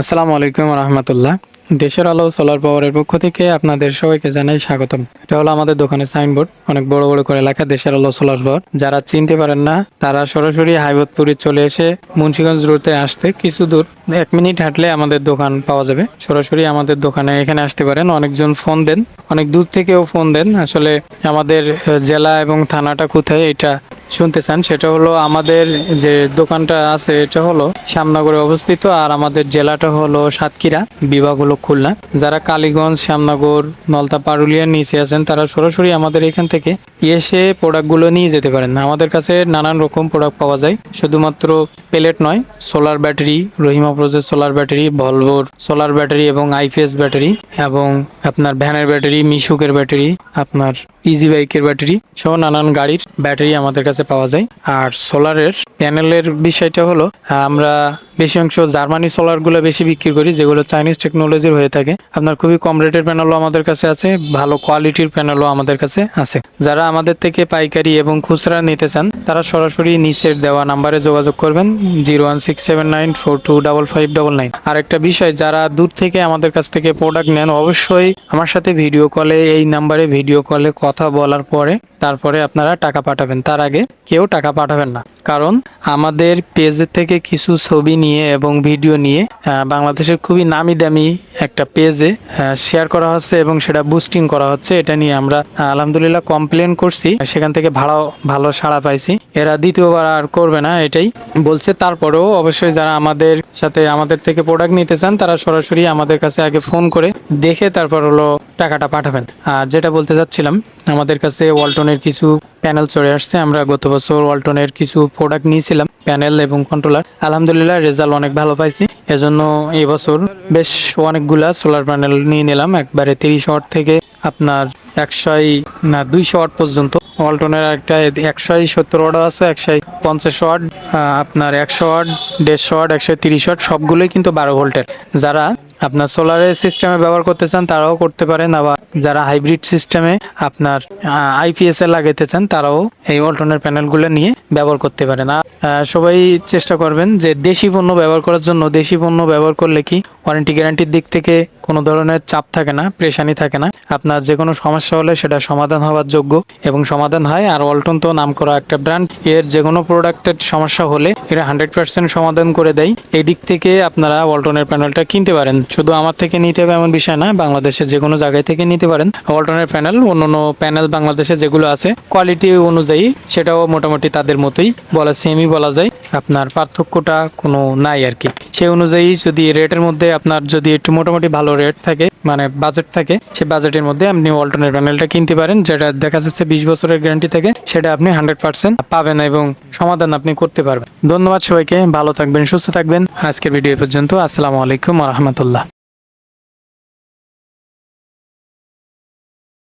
আসসালামু আলাইকুম রহমতুল্লাহ। দেশের আলো সোলার পাওয়ারের পক্ষ থেকে আপনাদের সবাইকে জানাই স্বাগতম। এটা হলো আমাদের দোকানের সাইনবোর্ড অনেক বড় বড় করে লেখা দেশের আলো সোলার পাওয়ার যারা চিনতে পারেন না, তারা সরাসরি হাইবতপুরে চলে এসে মুন্সিগঞ্জ রোডে আসতে কিছু দূর, এক মিনিট হাঁটলে আমাদের দোকান পাওয়া যাবে। সরাসরি আমাদের দোকানে এখানে আসতে পারেন, অনেকজন ফোন দেন। অনেক দূর থেকেও ফোন দেন। আসলে আমাদের জেলা এবং থানাটা কোথায়, এটা শুনতে চান সেটা হলো আমাদের যে দোকানটা আছে, এটা হলো শ্যামনগরে অবস্থিত, আর আমাদের জেলাটা হলো সাতক্ষীরা, বিভাগ হলো খুলনা। যারা কালীগঞ্জ, শ্যামনগর, নলতা পারুলিয়ার নিচে আছেন, তারা সরাসরি আমাদের এখান থেকে এসে প্রোডাক্টগুলো নিয়ে যেতে পারেন। আমাদের কাছে নানান রকম প্রোডাক্ট পাওয়া যায়। শুধুমাত্র প্লেট নয়, সোলার ব্যাটারি, রহিমা প্রোজের সোলার ব্যাটারি, ভলভোর সোলার ব্যাটারি এবং আইপিএস ব্যাটারি এবং আপনার ভ্যানের ব্যাটারি, মিশুকের ব্যাটারি, আপনার ইজি বাইকের ব্যাটারি সহ নানান গাড়ির ব্যাটারি আমাদের কাছে পাওয়া যায়। আর সোলারের প্যানেলের বিষয়টা হলো, আমরা বেশি অংশ জার্মানি সোলারগুলো বেশি বিক্রি করি, যেগুলো চাইনিজ টেকনোলজির হয়ে থাকে। আপনার খুবই কম রেটের প্যানেলও আমাদের কাছে আছে, ভালো কোয়ালিটির প্যানেলও আমাদের কাছে আছে। যারা আমাদের থেকে পাইকারি এবং খুচরা নিতে চান, তারা সরাসরি নিচের দেওয়া নাম্বারে যোগাযোগ করবেন, zero one six seven nine four two double five double nine. আর একটা বিষয়, যারা দূর থেকে আমাদের কাছ থেকে প্রোডাক্ট নেন, অবশ্যই আমার সাথে ভিডিও কলে, এই নাম্বারে ভিডিও কলে কথা বলার পরে, তারপরে আপনারা টাকা পাঠাবেন। তার আগে কেউ টাকা পাঠাবেন না। কারণ আমাদের পেজের থেকে কিছু ছবি নিয়ে এবং ভিডিও নিয়ে বাংলাদেশের খুবই নামি দামি একটা পেজে শেয়ার করা হচ্ছে এবং সেটা বুস্টিং করা হচ্ছে। এটা নিয়ে আমরা আলহামদুলিল্লাহ কমপ্লেন করছি। সেখান থেকে ভালো ভালো সাড়া পাইছি। এরা দ্বিতীয়বার আর করবে না এটাই। বলছে তারপরেও অবশ্যই যারা আমাদের সাথে, আমাদের থেকে প্রোডাক্ট নিতে চান, তারা সরাসরি আমাদের কাছে আগে ফোন করে দেখে তারপর হলো টাকাটা পাঠাবেন। আর যেটা বলতে চাচ্ছিলাম আমাদের কাছে ওয়ালটনের কিছু প্যানেল চলে আসছে। আমরা গত বছর ওয়ালটনের কিছু প্রোডাক্ট নিয়েছিলাম, প্যানেল এবং কন্ট্রোলার আলহামদুলিল্লাহ রেজাল্ট অনেক ভালো পাইছি। এজন্য এই বছর বেশ অনেকগুলা সোলার প্যানেল নিয়ে নিলাম। একবারে তিরিশ ওয়াট থেকে আপনার একশোই না, দুইশো ওয়াট পর্যন্ত। ওয়ালটনের একটা একশোই সত্তর ওয়াট আছে একশোই পঞ্চাশ ওয়াট আপনার একশো ওয়াট, দেড়শো ওয়াট, একশো তিরিশ ওয়াট, সবগুলোই কিন্তু বারো ভোল্টের। যারা আপনার সোলারের সিস্টেমে ব্যবহার করতে চান, তারাও করতে পারেন। আবার যারা হাইব্রিড সিস্টেমে আপনার আইপিএস এ লাগাইতে চান, তারাও এই ওয়ালটনের প্যানেলগুলো নিয়ে ব্যবহার করতে পারেন। আর সবাই চেষ্টা করবেন যে দেশি পণ্য ব্যবহার করার জন্য, দেশি পণ্য ব্যবহার করলে কি ওয়ারেন্টি গ্যারান্টির দিক থেকে কোনো ধরনের চাপ থাকে না প্রেশানি থাকে না। আপনার যে কোনো সমস্যা হলে সেটা সমাধান হওয়ার যোগ্য। এবং সমাধান হয় আর ওয়ালটন তো নাম করা একটা ব্র্যান্ড এর যে কোনো প্রোডাক্টের সমস্যা হলে এরা হান্ড্রেড পার্সেন্ট সমাধান করে দেয়। এই দিক থেকে আপনারা ওয়ালটনের প্যানেলটা কিনতে পারেন। শুধু আমার থেকে নিতে হবে এমন বিষয় না, বাংলাদেশের যে কোনো জায়গায় থেকে নিতে পারেন। ওয়ালটনের প্যানেল অন্য অন্য প্যানেল বাংলাদেশে যেগুলো আছে কোয়ালিটি অনুযায়ী সেটাও মোটামুটি তাদের মতোই। বলা সেমই বলা যায়। আপনার পার্থক্যটা কোনো নাই আর কি। সেই অনুযায়ী যদি রেটের মধ্যে আপনার যদি একটু মোটামুটি ভালো রেট থাকে মানে বাজেট থাকে, সেই বাজেটের মধ্যে আপনি অল্টারনেট প্যানেলটা কিনতে পারেন, যেটা দেখা যাচ্ছে বিশ বছরের গ্যারান্টি থাকে, সেটা আপনি হান্ড্রেড পার্সেন্ট পাবেন এবং সমাধান আপনি করতে পারবেন। ধন্যবাদ সবাইকে, ভালো থাকবেন, সুস্থ থাকবেন। আজকের ভিডিও পর্যন্ত, আসসালামু আলাইকুম রহমতুল্লাহ।